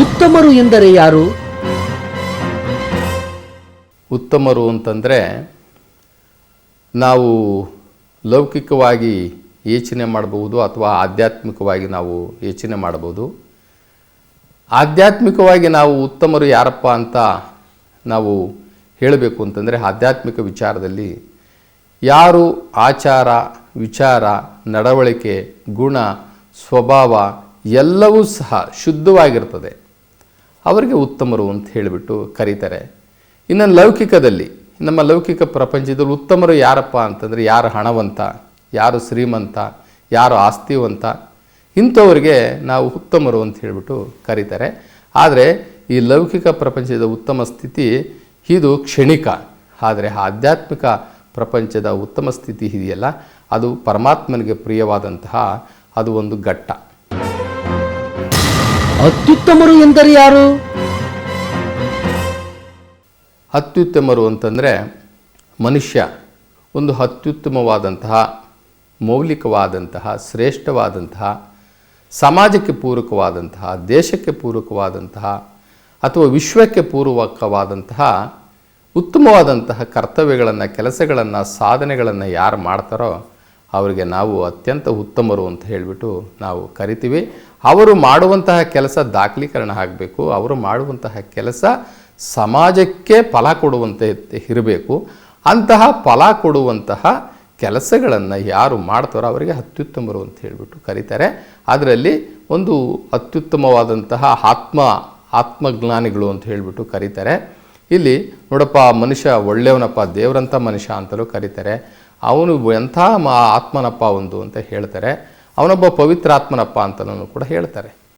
ಉತ್ತಮರು ಎಂದರೆ ಯಾರು? ಉತ್ತಮರು ಅಂತಂದರೆ ನಾವು ಲೌಕಿಕವಾಗಿ ಯೋಚನೆ ಮಾಡಬಹುದು ಅಥವಾ ಆಧ್ಯಾತ್ಮಿಕವಾಗಿ ನಾವು ಯೋಚನೆ ಮಾಡಬಹುದು. ಆಧ್ಯಾತ್ಮಿಕವಾಗಿ ನಾವು ಉತ್ತಮರು ಯಾರಪ್ಪ ಅಂತ ನಾವು ಹೇಳಬೇಕು ಅಂತಂದರೆ ಆಧ್ಯಾತ್ಮಿಕ ವಿಚಾರದಲ್ಲಿ ಯಾರು ಆಚಾರ, ವಿಚಾರ, ನಡವಳಿಕೆ, ಗುಣ, ಸ್ವಭಾವ ಎಲ್ಲವೂ ಸಹ ಶುದ್ಧವಾಗಿರ್ತದೆ. ಅವರಿಗೆ ಉತ್ತಮರು ಅಂತ ಹೇಳಿಬಿಟ್ಟು ಕರೀತಾರೆ. ಇನ್ನು ಲೌಕಿಕದಲ್ಲಿ, ನಮ್ಮ ಲೌಕಿಕ ಪ್ರಪಂಚದಲ್ಲಿ ಉತ್ತಮರು ಯಾರಪ್ಪ ಅಂತಂದರೆ ಯಾರು ಹಣವಂತ, ಯಾರು ಶ್ರೀಮಂತ, ಯಾರು ಆಸ್ತಿವಂತ, ಇಂಥವ್ರಿಗೆ ನಾವು ಉತ್ತಮರು ಅಂತ ಹೇಳಿಬಿಟ್ಟು ಕರೀತಾರೆ. ಆದರೆ ಈ ಲೌಕಿಕ ಪ್ರಪಂಚದ ಉತ್ತಮ ಸ್ಥಿತಿ ಇದು ಕ್ಷಣಿಕ. ಆದರೆ ಆಧ್ಯಾತ್ಮಿಕ ಪ್ರಪಂಚದ ಉತ್ತಮ ಸ್ಥಿತಿ ಇದೆಯಲ್ಲ, ಅದು ಪರಮಾತ್ಮನಿಗೆ ಪ್ರಿಯವಾದಂತಹ ಅದು ಒಂದು ಘಟ್ಟ. ಅತ್ಯುತ್ತಮರು ಎಂದರೆ ಯಾರು? ಅತ್ಯುತ್ತಮರು ಅಂತಂದರೆ ಮನುಷ್ಯ, ಒಂದು ಅತ್ಯುತ್ತಮವಾದಂತಹ, ಮೌಲಿಕವಾದಂತಹ, ಶ್ರೇಷ್ಠವಾದಂತಹ, ಸಮಾಜಕ್ಕೆ ಪೂರಕವಾದಂತಹ, ದೇಶಕ್ಕೆ ಪೂರಕವಾದಂತಹ, ಅಥವಾ ವಿಶ್ವಕ್ಕೆ ಪೂರ್ವಕವಾದಂತಹ ಉತ್ತಮವಾದಂತಹ ಕರ್ತವ್ಯಗಳನ್ನು, ಕೆಲಸಗಳನ್ನು, ಸಾಧನೆಗಳನ್ನು ಯಾರು ಮಾಡ್ತಾರೋ ಅವರಿಗೆ ನಾವು ಅತ್ಯಂತ ಉತ್ತಮರು ಅಂತ ಹೇಳಿಬಿಟ್ಟು ನಾವು ಕರಿತೀವಿ. ಅವರು ಮಾಡುವಂತಹ ಕೆಲಸ ದಾಖಲೀಕರಣ ಆಗಬೇಕು. ಅವರು ಮಾಡುವಂತಹ ಕೆಲಸ ಸಮಾಜಕ್ಕೆ ಫಲ ಕೊಡುವಂತೆ ಇರಬೇಕು. ಅಂತಹ ಫಲ ಕೊಡುವಂತಹ ಕೆಲಸಗಳನ್ನು ಯಾರು ಮಾಡ್ತಾರೋ ಅವರಿಗೆ ಅತ್ಯುತ್ತಮರು ಅಂತ ಹೇಳಿಬಿಟ್ಟು ಕರೀತಾರೆ. ಅದರಲ್ಲಿ ಒಂದು ಅತ್ಯುತ್ತಮವಾದಂತಹ ಆತ್ಮ, ಆತ್ಮಜ್ಞಾನಿಗಳು ಅಂತ ಹೇಳಿಬಿಟ್ಟು ಕರೀತಾರೆ. ಇಲ್ಲಿ ನೋಡಪ್ಪ ಮನುಷ್ಯ ಒಳ್ಳೆಯವನಪ್ಪ ದೇವರಂಥ ಮನುಷ್ಯ ಅಂತಲೂ ಕರೀತಾರೆ. ಅವನು ಎಂಥ ಮಾ ಆತ್ಮನಪ್ಪ ಒಂದು ಅಂತ ಹೇಳ್ತಾರೆ. ಅವನೊಬ್ಬ ಪವಿತ್ರ ಆತ್ಮನಪ್ಪ ಅಂತಲೂ ಕೂಡ ಹೇಳ್ತಾರೆ.